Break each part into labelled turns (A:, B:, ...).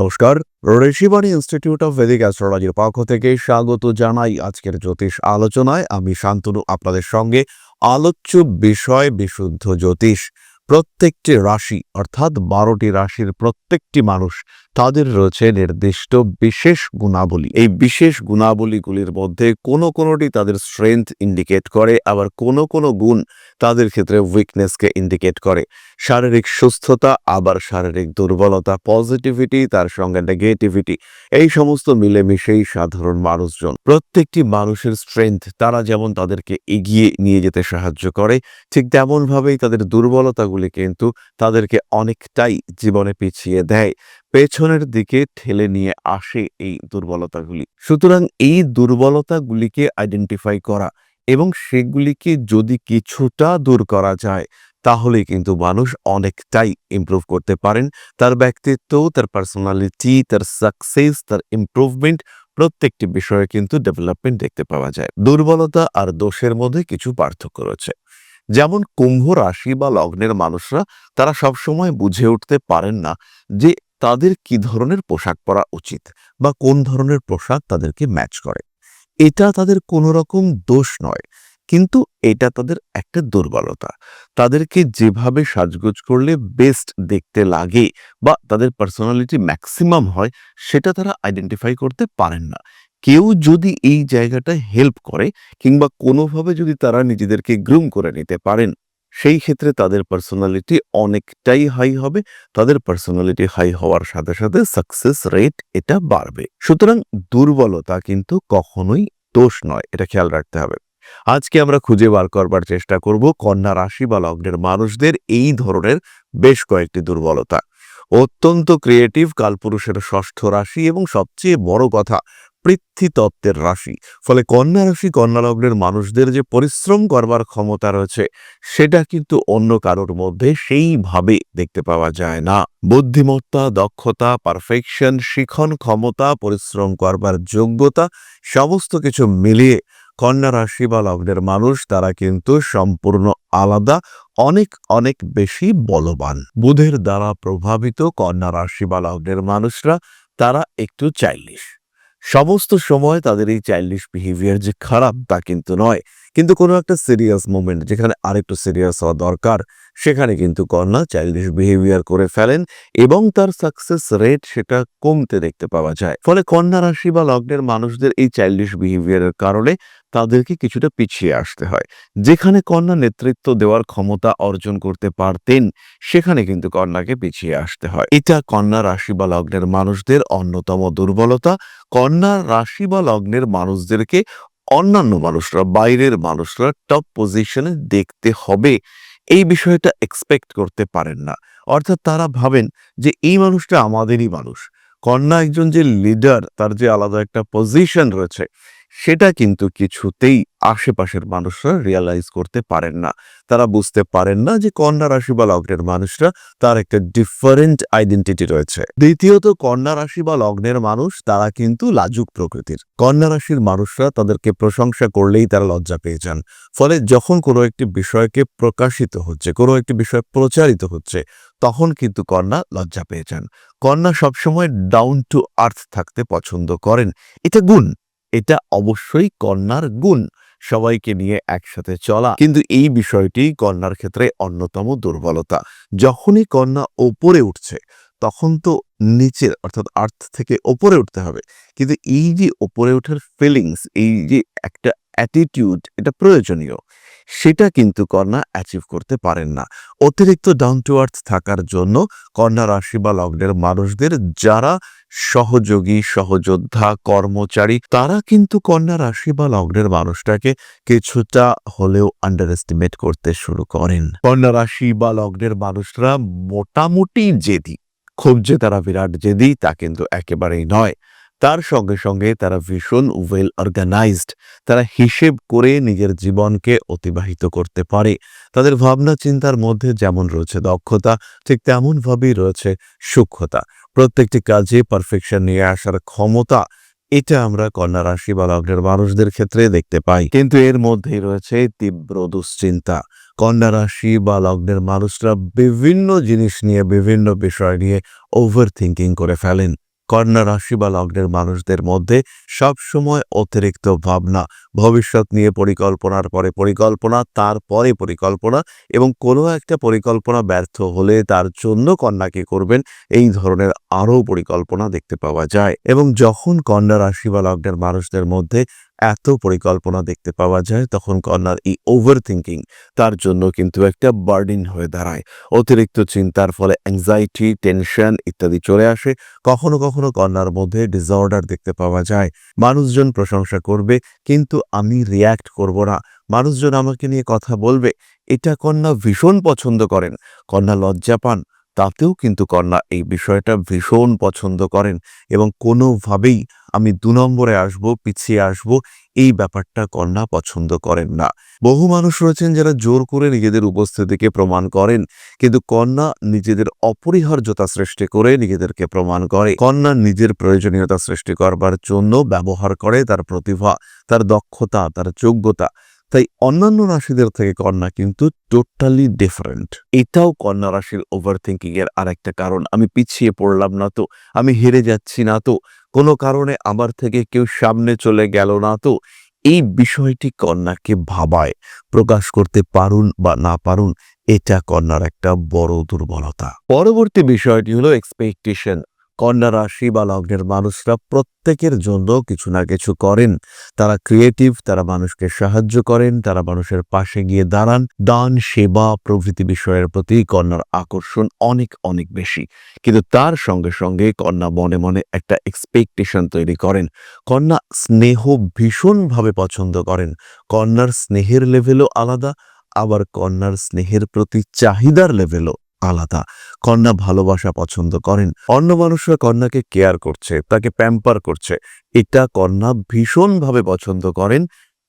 A: নমস্কার, Rishibani institute of Vedic অ্যাস্ট্রোলজির পক্ষ থেকে স্বাগত জানাই আজকের জ্যোতিষ আলোচনায়। আমি শান্তনু, আপনাদের সঙ্গে আলোচ্য বিষয় বিশুদ্ধ জ্যোতিষ। প্রত্যেকটি রাশি, অর্থাৎ বারোটি রাশির প্রত্যেকটি মানুষ তাদের রয়েছে নির্দিষ্ট বিশেষ গুণাবলী। এই বিশেষ গুণাবলীগুলির মধ্যে কোনো কোনোটি তাদের স্ট্রেংথ ইন্ডিকেট করে, আবার কোনো কোনো গুণ তাদের ক্ষেত্রে উইকনেসকে ইন্ডিকেট করে। শারীরিক সুস্থতা, আবার শারীরিক দুর্বলতা পজিটিভিটি তার সঙ্গে নেগেটিভিটি এই সমস্ত মিলেমিশেই সাধারণ মানুষজন। প্রত্যেকটি মানুষের স্ট্রেংথ তারা যেমন তাদেরকে এগিয়ে নিয়ে যেতে সাহায্য করে, ঠিক তেমনভাবেই তাদের দুর্বলতাগুলি কিন্তু তাদেরকে অনেকটাই জীবনে পিছিয়ে দেয়। পেছনের দিকে ঠেলে নিয়ে আসে এই দুর্বলতাগুলি। সুতরাং এই দুর্বলতাগুলিকে আইডেন্টিফাই করা এবং সেগুলিকে যদি কিছুটা দূর করা যায়, তাহলে কিন্তু মানুষ অনেকটাই ইমপ্রুভ করতে পারেন। তার ব্যক্তিত্ব, তার পার্সোনালিটি তার সাকসেস তার ইমপ্রুভমেন্ট প্রত্যেকটি বিষয়ে কিন্তু ডেভেলপমেন্ট দেখতে পাওয়া যায়। দুর্বলতা আর দোষের মধ্যে কিছু পার্থক্য রয়েছে। যেমন কুম্ভ রাশি বা লগ্নের মানুষরা, তারা সবসময় বুঝে উঠতে পারেন না যে তাদের কি ধরনের পোশাক পরা উচিত বা কোন ধরনের পোশাক তাদেরকে ম্যাচ করে? এটা তাদের কোনো রকম দোষ নয়, কিন্তু এটা তাদের একটা দুর্বলতা। তাদেরকে যেভাবে সাজগোজ করলে বেস্ট দেখতে লাগে বা তাদের পার্সোনালিটি ম্যাক্সিমাম হয়, সেটা তারা আইডেন্টিফাই করতে পারেন না। কেউ যদি এই জায়গাটা হেল্প করে কিংবা কোনোভাবে যদি তারা নিজেদেরকে গ্রুম করে নিতে পারেন সেই ক্ষেত্রে তাদের পার্সোনালিটি অনেকটাই হাই হবে, তাদের পার্সোনালিটি হাই হওয়ার সাথে সাথে সাকসেস রেট এটা বাড়বে। সুতরাং দুর্বলতা কিন্তু কখনোই দোষ নয়, এটা খেয়াল রাখতে হবে। আজকে আমরা খুঁজে বার করবার চেষ্টা করব কন্যা রাশি বা লগ্নের মানুষদের এই ধরনের বেশ কয়েকটি দুর্বলতা। অত্যন্ত ক্রিয়েটিভ কালপুরুষের ষষ্ঠ রাশি এবং সবচেয়ে বড় কথা পৃথ্বীতত্ত্বের রাশি। ফলে কন্যা রাশি, কন্যা লগ্নের মানুষদের যে পরিশ্রম করবার ক্ষমতা রয়েছে, সেটা কিন্তু অন্য কারোর মধ্যে সেইভাবে দেখতে পাওয়া যায় না। বুদ্ধিমত্তা, দক্ষতা পারফেকশন শিখন ক্ষমতা, পরিশ্রম করবার যোগ্যতা, সমস্ত কিছু মিলিয়ে কন্যা রাশি বা লগ্নের মানুষ, তারা কিন্তু সম্পূর্ণ আলাদা, অনেক অনেক বেশি বলবান। বুধের দ্বারা প্রভাবিত কন্যা রাশি বা লগ্নের মানুষরা, তারা একটু চাইলিশ সমস্ত সময় তাদের এই চাইল্ডিশ বিহেভিয়ার যে খারাপ তা কিন্তু নয়। কিন্তু কোনো একটা সিরিয়াস মোমেন্ট যেখানে আরেকটু সিরিয়াস হওয়া দরকার, সেখানে কিন্তু কন্যা চাইল্ডিশ বিহেভিয়ার করে ফেলেন এবং তার সাকসেস রেট সেটা কমতে দেখতে পাওয়া যায়। ফলে কন্যা রাশি বা লগ্নের মানুষদের এই চাইল্ডিশ বিহেভিয়ারের কারণে তাদেরকে কিছুটা পিছিয়ে আসতে হয়। যেখানে কন্যা নেতৃত্ব দেওয়ার ক্ষমতা অর্জন করতে পারতেন, সেখানে কিন্তু কন্যাকে পিছিয়ে আসতে হয়। এটা কন্যা রাশি বা লগ্নের মানুষদের অন্যতম দুর্বলতা। কন্যা রাশি বা লগ্নের মানুষদেরকে অন্যান্য মানুষরা, বাইরের মানুষরা টপ পজিশনে দেখতে হবে। এই বিষয়টা এক্সপেক্ট করতে পারেন না। অর্থাৎ তারা ভাবেন যে, এই মানুষটা আমাদেরই মানুষ। কন্যা একজন যে লিডার তার যে আলাদা একটা পজিশন রয়েছে সেটা কিন্তু কিছুতেই আশেপাশের মানুষরা রিয়ালাইজ করতে পারেন না। তারা বুঝতে পারেন না যে কন্যা রাশি বা লগ্নের মানুষরা তার একটা ডিফারেন্ট আইডেন্টিটি রয়েছে। দ্বিতীয়ত, কন্যা রাশি বা লগ্নের মানুষ তারা কিন্তু লাজুক প্রকৃতির। কন্যা রাশির মানুষরা তাদেরকে প্রশংসা করলেই তারা লজ্জা পেয়ে যান। ফলে যখন কোনো একটি বিষয়কে প্রকাশিত হচ্ছে, কোনো একটি বিষয় প্রচারিত হচ্ছে, তখন কিন্তু কন্যা লজ্জা পেয়ে যান। কন্যা সবসময় ডাউন টু আর্থ থাকতে পছন্দ করেন। এটা গুণ। এটা অবশ্যই কন্যার গুণ। সবাইকে নিয়ে একসাথে চলা। কিন্তু এই বিষয়টি কন্যার ক্ষেত্রে অন্যতম দুর্বলতা। যখনই কন্যা ওপরে উঠছে, তখন তো নিচের অর্থাৎ আর্থ থেকে ওপরে উঠতে হবে। কিন্তু এই যে ওপরে ওঠার ফিলিংস এই যে একটা অ্যাটিটিউড এটা প্রয়োজনীয়। সেটা কিন্তু কন্যা অ্যাচিভ করতে পারেন না। অতিরিক্ত ডাউন টু আর্থ থাকার জন্য কন্যা রাশি বা লগ্নের মানুষদের যারা সহযোগী, সহযোদ্ধা, কর্মচারী, তারা কিন্তু কন্যা রাশি বা লগ্নের মানুষটাকে কিছুটা হলেও আন্ডার এস্টিমেট করতে শুরু করেন। কন্যা রাশি বা লগ্নের মানুষরা মোটামুটি জেদি। খুব যে তারা বিরাট জেদি তা কিন্তু একেবারেই নয়। তার সঙ্গে সঙ্গে তারা ভীষণ ওয়েল অর্গানাইজড তারা হিসেব করে নিজের জীবনকে অতিবাহিত করতে পারে। তাদের ভাবনা চিন্তার মধ্যে যেমন রয়েছে দক্ষতা, ঠিক তেমনভাবেই রয়েছে সূক্ষ্মতা। প্রত্যেকটি কাজে পারফেকশন নিয়ে আসার ক্ষমতা, এটা আমরা কন্যা রাশি বা লগ্নের মানুষদের ক্ষেত্রে দেখতে পাই। কিন্তু এর মধ্যেই রয়েছে তীব্র দুশ্চিন্তা। কন্যা রাশি বা লগ্নের মানুষরা বিভিন্ন জিনিস নিয়ে, বিভিন্ন বিষয় নিয়ে ওভার থিঙ্কিং করে ফেলেন। কন্যা রাশি বা লগ্নের মানুষদের মধ্যে সবসময় অতিরিক্ত ভাবনা, ভবিষ্যৎ নিয়ে পরিকল্পনার পরে পরিকল্পনা, তারপরে পরিকল্পনা এবং কোনো একটা পরিকল্পনা ব্যর্থ হলে তার জন্য কন্যাকে করবেন, এই ধরনের আরও পরিকল্পনা দেখতে পাওয়া যায়। এবং যখন কন্যা রাশি বা লগ্নের মানুষদের মধ্যে এত পরিকল্পনা দেখতে পাওয়া যায়, তখন কন্যার এই ওভার থিঙ্কিং তার জন্য কিন্তু একটা বার্ডিন হয়ে দাঁড়ায়। অতিরিক্ত চিন্তার ফলে অ্যাংজাইটি টেনশন ইত্যাদি চলে আসে। কখনো কখনো কন্যার মধ্যে ডিসঅর্ডার দেখতে পাওয়া যায়। মানুষজন প্রশংসা করবে, কিন্তু আমি রিয়্যাক্ট করব না। মানুষজন আমাকে নিয়ে কথা বলবে, এটা কন্যা ভীষণ পছন্দ করেন। কন্যা লজ্জা পান। তাতেও কিন্তু কন্যা এই বিষয়টা ভীষণ পছন্দ করেন এবং কোনোভাবেই আমি দু নম্বরে আসব, পিছিয়ে আসব, এই ব্যাপারটা কন্যা পছন্দ করেন না। বহু মানুষ রয়েছেন যারা জোর করে নিজেদের উপস্থিতিকে প্রমাণ করেন, কিন্তু কন্যা নিজেদের অপরিহার্যতা সৃষ্টি করে নিজেদেরকে প্রমাণ করে। কন্যা নিজের প্রয়োজনীয়তা সৃষ্টি করবার জন্য ব্যবহার করে তার প্রতিভা, তার দক্ষতা, তার যোগ্যতা তাই অন্যান্য রাশিদের থেকে কন্যা কিন্তু টোটালি ডিফারেন্ট এটাও কন্যা রাশির ওভার থিঙ্কিং এর আরেকটা কারণ। আমি পিছিয়ে পড়লাম না তো, আমি হেরে যাচ্ছি না তো, কোনো কারণে আমার থেকে কেউ সামনে চলে গেল না তো। এই বিষয়টি কন্যাকে ভাবায়, প্রকাশ করতে পারুন বা না পারুন, এটা কন্যার একটা বড় দুর্বলতা। পরবর্তী বিষয়টি হলো এক্সপেকটেশন কন্যা রাশি বা লগ্নের মানুষরা প্রত্যেকের জন্য কিছু না কিছু করেন। তারা ক্রিয়েটিভ তারা মানুষকে সাহায্য করেন, তারা মানুষের পাশে গিয়ে দাঁড়ান। দান, সেবা প্রভৃতি বিষয়ের প্রতি কন্যার আকর্ষণ অনেক অনেক বেশি। কিন্তু তার সঙ্গে সঙ্গে কন্যা মনে মনে একটা এক্সপেকটেশন তৈরি করেন। কন্যা স্নেহ ভীষণভাবে পছন্দ করেন। কন্যার স্নেহের লেভেলও আলাদা, আবার কন্যার স্নেহের প্রতি চাহিদার লেভেলও আলাদা। কন্যা ভালোবাসা পছন্দ করেন। অন্য মানুষরা কন্যাকে কেয়ার করছে, তাকে প্যাম্পার করছে। এটা কন্যা ভীষণভাবে পছন্দ করেন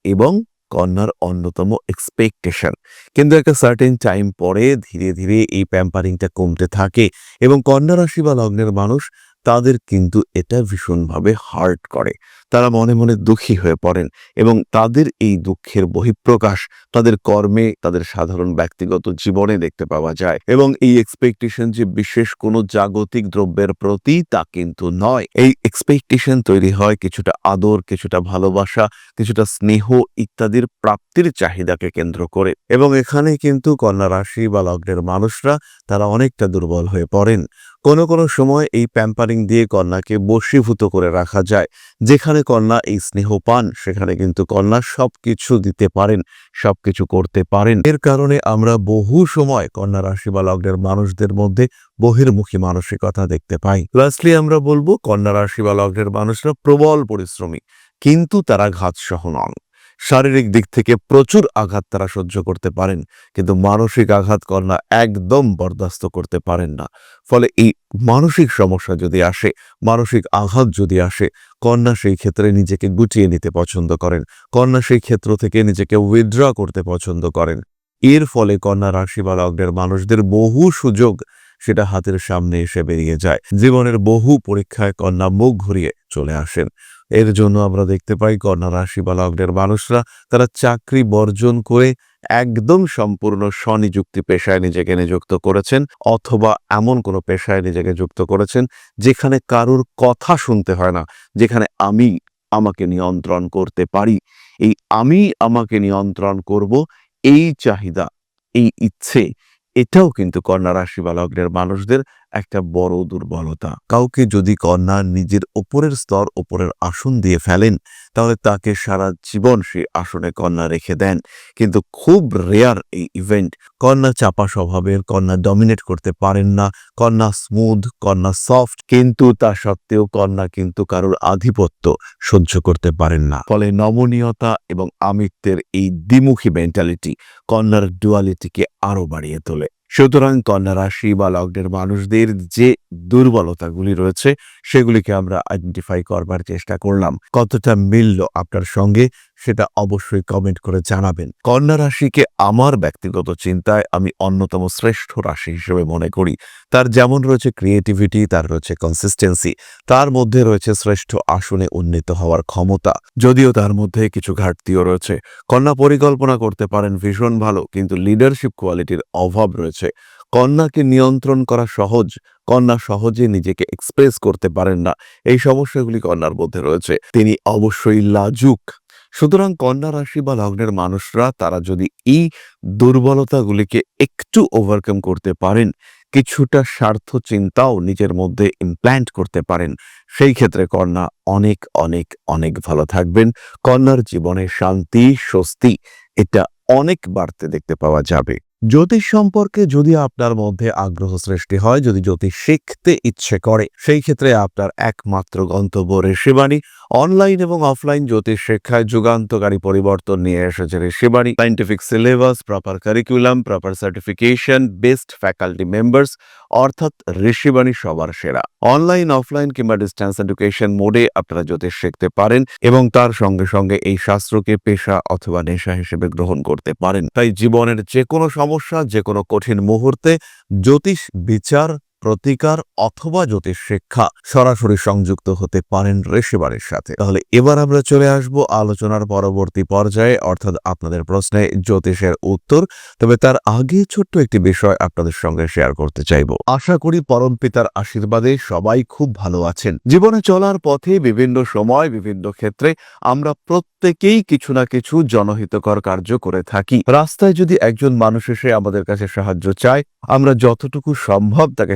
A: এবং কন্যার অন্যতম এক্সপেকটেশন কিন্তু একটা সার্টেন টাইম পরে ধীরে ধীরে এই প্যাম্পারিংটা কমতে থাকে এবং কন্যা রাশি বা লগ্নের মানুষ তাদের কিন্তু এটা ভীষণভাবে হার্ট করে। তারা মনে মনে দুঃখী হয়ে পড়েন এবং তাদের এই দুঃখের বহিঃপ্রকাশ তাদের কর্মে, তাদের সাধারণ ব্যক্তিগত জীবনে দেখতে পাওয়া যায় এবং এই এক্সপেকটেশন যে বিশেষ কোনো জাগতিক দ্রব্যের প্রতি তা কিন্তু নয়। এই এক্সপেকটেশন তৈরি হয় কিছুটা আদর, কিছুটা ভালোবাসা, কিছুটা স্নেহ ইত্যাদির প্রাপ্তির চাহিদাকে কেন্দ্র করে এবং এখানে কিন্তু কন্যা রাশি বা লগ্নের মানুষরা তারা অনেকটা দুর্বল হয়ে পড়েন। কোনো কোনো সময় এই প্যাম্পারিং দিয়ে কন্যাকে বশীভূত করে রাখা যায়। যেখানে কন্যা এই স্নেহ পান, সেখানে কিন্তু কন্যা সবকিছু দিতে পারেন, সবকিছু করতে পারেন। এর কারণে আমরা বহু সময় কন্যা রাশি বা লগ্নের মানুষদের মধ্যে বহির্মুখী মানসিকতা দেখতে পাই। লাস্টলি আমরা বলব কন্যা রাশি বা লগ্নের মানুষরা প্রবল পরিশ্রমী, কিন্তু তারা ঘাত সহ নন। শারীরিক দিক থেকে প্রচুর আঘাত তারা সহ্য করতে পারেন, কিন্তু মানসিক আঘাত কন্যা একদম বরদাস্ত করতে পারেন না। ফলে এই মানসিক সমস্যা যদি আসে, মানসিক আঘাত যদি আসে, কন্যা সেই ক্ষেত্রে নিজেকে গুটিয়ে নিতে পছন্দ করেন, কন্যা সেই ক্ষেত্র থেকে নিজেকে উইথড্র করতে পছন্দ করেন। এর ফলে কন্যা রাশি বা লগ্নের মানুষদের বহু সুযোগ সেটা হাতের সামনে এসে বেরিয়ে যায়। জীবনের বহু পরীক্ষায় কন্যা মুখ ঘুরিয়ে চলে আসেন। এর জন্য আমরা দেখতে পাই কন্যা রাশি বা লগ্নের মানুষরা, তারা চাকরি বর্জন করে একদম সম্পূর্ণ স্বনিযুক্তি পেশায় নিজেকে নিযুক্ত করেছেন অথবা এমন কোনো পেশায় নিজেকে যুক্ত করেছেন যেখানে কারুর কথা শুনতে হয় না, যেখানে আমি আমাকে নিয়ন্ত্রণ করতে পারি। এই আমি আমাকে নিয়ন্ত্রণ করব, এই চাহিদা, এই ইচ্ছে, এটাও কিন্তু কন্যা রাশি বা লগ্নের মানুষদের একটা বড় দুর্বলতা। কাউকে যদি কন্যা নিজের ওপরের স্তর, ওপরের আসন দিয়ে ফেলেন, তাহলে তাকে সারা জীবন সেই আসনে কন্যা রেখে দেন। কিন্তু খুব রেয়ার এই ইভেন্ট কন্যা চাপা স্বভাবের, কন্যা ডমিনেট করতে পারেন না, কন্যা স্মুথ কন্যা সফট কিন্তু তা সত্ত্বেও কন্যা কিন্তু কারোর আধিপত্য সহ্য করতে পারেন না। ফলে নমনীয়তা এবং আমিত্বের এই দ্বিমুখী মেন্টালিটি কন্যার ডুয়ালিটিকে আরও বাড়িয়ে তোলে। সুতরাং কন্যা রাশি বা লগ্নের মানুষদের যে দুর্বলতাগুলি রয়েছে, সেগুলিকে আমরা আইডেন্টিফাই করবার চেষ্টা করলাম। কতটা মিলল আপনার সঙ্গে? সেটা অবশ্যই কমেন্ট করে জানাবেন। কন্যা রাশিকে আমার ব্যক্তিগত চিন্তায় আমি অন্যতম শ্রেষ্ঠ রাশি হিসেবে মনে করি। তার যেমন রয়েছে ক্রিয়েটিভিটি তার রয়েছে কনসিস্টেন্সি তার মধ্যে রয়েছে শ্রেষ্ঠ আসনে উন্নীত হওয়ার ক্ষমতা। যদিও তার মধ্যে কিছু ঘাটতিও রয়েছে। কন্যা পরিকল্পনা করতে পারেন ভীষণ ভালো, কিন্তু লিডারশিপ কোয়ালিটির অভাব রয়েছে। কন্যাকে নিয়ন্ত্রণ করা সহজ, কন্যা সহজে নিজেকে এক্সপ্রেস করতে পারেন না। এই সমস্যাগুলি কন্যার মধ্যে রয়েছে। তিনি অবশ্যই লাজুক। সুতরাং কন্যা রাশি বা লগ্নের মানুষরা তারা যদি এই দুর্বলতাগুলিকে একটু ওভারকাম করতে পারেন, কিছুটা স্বার্থ চিন্তাও নিজের মধ্যে ইমপ্ল্যান্ট করতে পারেন। সেই ক্ষেত্রে কন্যা অনেক অনেক অনেক ভালো থাকবেন। কন্যার জীবনে শান্তি, স্বস্তি এটা অনেক বাড়তে দেখতে পাওয়া যাবে। জ্যোতিষ সম্পর্কে যদি আপনার মধ্যে আগ্রহ সৃষ্টি হয়, যদি জ্যোতিষ শিখতে ইচ্ছে করে, সেই ক্ষেত্রে আপনার একমাত্র গন্তব্য ঋষিবাণী। অনলাইন এবং অফলাইন জ্যোতিষ শিক্ষায় যুগান্তকারী পরিবর্তন নিয়ে এসেছে Rishibani scientific syllabus proper curriculum proper certification best faculty members অর্থাৎ ঋষিবাণী সবার সেরা। অনলাইন, অফলাইন কিংবা ডিস্টেন্স এডুকেশন মোডে আপনারা জ্যোতিষ শিখতে পারেন এবং তার সঙ্গে সঙ্গে এই শাস্ত্রকে পেশা অথবা নেশা হিসেবে গ্রহণ করতে পারেন। তাই জীবনের যে কোনো সমস্যা যে কোনো কঠিন মুহূর্তে জ্যোতিষ বিচার প্রতিকার অথবা জ্যোতিষ শিক্ষা সরাসরি সংযুক্ত হতে পারেন ঋষিবাড়ির সাথে। তাহলে এবার আমরা চলে আসব আলোচনার পরবর্তী পর্যায়ে, অর্থাৎ আপনাদের প্রশ্নে জ্যোতিষের উত্তর। তবে তার আগে ছোট্ট একটি বিষয় আপনাদের সঙ্গে শেয়ার করতে চাইব। আশা করি পরম পিতার আশীর্বাদে সবাই খুব ভালো আছেন। জীবনে চলার পথে বিভিন্ন সময়, বিভিন্ন ক্ষেত্রে আমরা প্রত্যেকেই কিছু না কিছু জনহিতকর কার্য করে থাকি। রাস্তায় যদি একজন মানুষ এসে আমাদের কাছে সাহায্য চায়, আমরা যতটুকু সম্ভব তাকে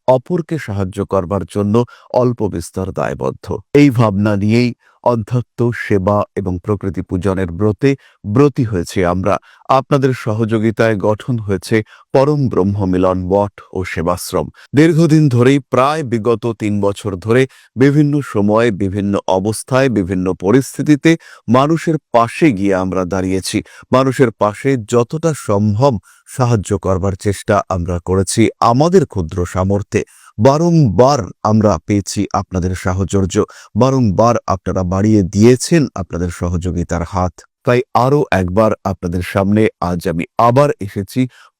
A: অপরকে সাহায্য করবার জন্য অল্প বিস্তর দায়বদ্ধ। এই ভাবনা নিয়েই অধ্যাত্ম সেবা এবং প্রকৃতি পূজনের ব্রতে ব্রতী হয়েছে আমরা। আপনাদের সহযোগিতায় গঠন হয়েছে পরম ব্রহ্ম মিলন মঠ ও সেবাশ্রম। দীর্ঘদিন ধরেই, প্রায় বিগত তিন বছর ধরে, বিভিন্ন সময়ে, বিভিন্ন অবস্থায়, বিভিন্ন পরিস্থিতিতে মানুষের পাশে গিয়ে আমরা দাঁড়িয়েছি। মানুষের পাশে যতটা সম্ভব সাহায্য করবার চেষ্টা আমরা করেছি আমাদের ক্ষুদ্র সামর্থ্যে। বারংবার আমরা পেয়েছি আপনাদের সাহচর্য। বারংবার আপনারা বাড়িয়ে দিয়েছেন আপনাদের সহযোগিতার হাত। তাই আরও একবার আপনাদের সামনে আজ আমি আবার এসেছি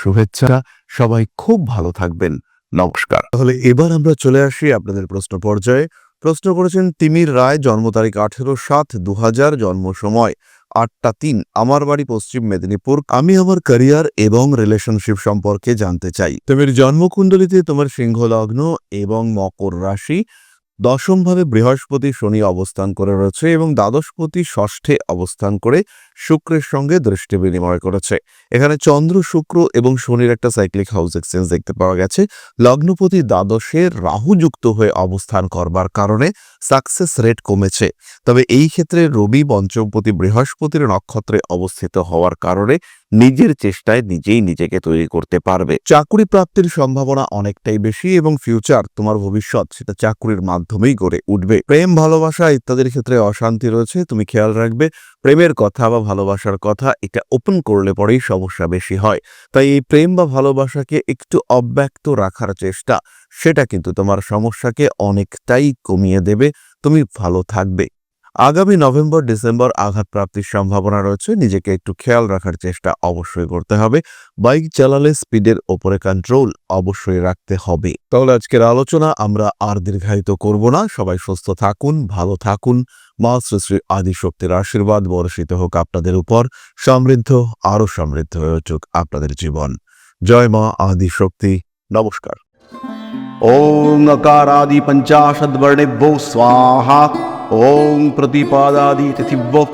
A: শুভেচ্ছা, সবাই খুব ভালো থাকবেন, নমস্কার। তাহলে এবার আমরা চলে আসি আপনাদের প্রশ্ন পর্যায়ে। প্রশ্ন করেছেন, তিমির রায় জন্ম তারিখ আঠেরো সাত দু জন্ম সময় আটটা তিন। আমার বাড়ি পশ্চিম মেদিনীপুর। আমি আমার ক্যারিয়ার এবং রিলেশনশিপ সম্পর্কে জানতে চাই। তিমির জন্মকুণ্ডলিতে তোমার সিংহ লগ্ন এবং মকর রাশি। দশমভাবে বৃহস্পতি শনি অবস্থান করে রয়েছে এবং দ্বাদশপতি ষষ্ঠে অবস্থান করে শুক্রের সঙ্গে দৃষ্টি বিনিময় করেছে। এখানে চন্দ্র, শুক্র এবং শনির একটা সাইক্লিক হাউস এক্সচেঞ্জ দেখতে পাওয়া গেছে। লগ্নপতি দ্বাদশে রাহু যুক্ত হয়ে অবস্থান করবার কারণে সাকসেস রেট কমেছে। তবে এই ক্ষেত্রে রবি, পঞ্চমপতি, বৃহস্পতির নক্ষত্রে অবস্থিত হওয়ার কারণে নিজের চেষ্টায় নিজেই নিজেকে তৈরি করতে পারবে। চাকুরি প্রাপ্তির সম্ভাবনা অনেকটাই বেশি এবং ফিউচার তোমার ভবিষ্যৎ, সেটা চাকুরির মাধ্যমেই গড়ে উঠবে। প্রেম, ভালোবাসা ইত্যাদির ক্ষেত্রে অশান্তি রয়েছে, তুমি খেয়াল রাখবে। প্রেমের কথা বা ভালোবাসার কথা, এটা ওপেন করলে পরেই সমস্যা বেশি হয়। তাই এই প্রেম বা ভালোবাসাকে একটু অব্যক্ত রাখার চেষ্টা, সেটা কিন্তু তোমার সমস্যাকে অনেকটাই কমিয়ে দেবে। তুমি ভালো থাকবে। আগামী নভেম্বর, ডিসেম্বর আঘাত প্রাপ্তির সম্ভাবনা রয়েছে। নিজেকে একটু খেয়াল রাখার চেষ্টা অবশ্যই করতে হবে। বাইক চালালে স্পিডের ওপরে কন্ট্রোল অবশ্যই রাখতে হবে। তাহলে আজকের আলোচনা আমরা আর দীর্ঘায়িত করব না। সবাই সুস্থ থাকুন, ভালো থাকুন। মা শ্রী শ্রী আদিশক্তির আশীর্বাদ, বর্ষিত হোক আপনাদের উপর, সমৃদ্ধ, আরও সমৃদ্ধ হয়ে উঠুক আপনাদের জীবন। জয় মা আদিশক্তি। নমস্কার।
B: ওম নকারাদি পঞ্চাশদ বর্ণেভ্যো স্বাহা। ॐ प्रतिपादादि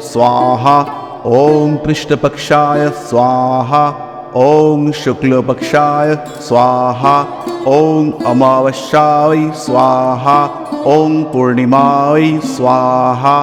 B: स्वाहा ॐ पृष्ठपक्षाय स्वाहा ॐ शुक्लपक्षाय स्वाहा ॐ अमावस्याय स्वाहा ॐ पूर्णिमाय स्वाहा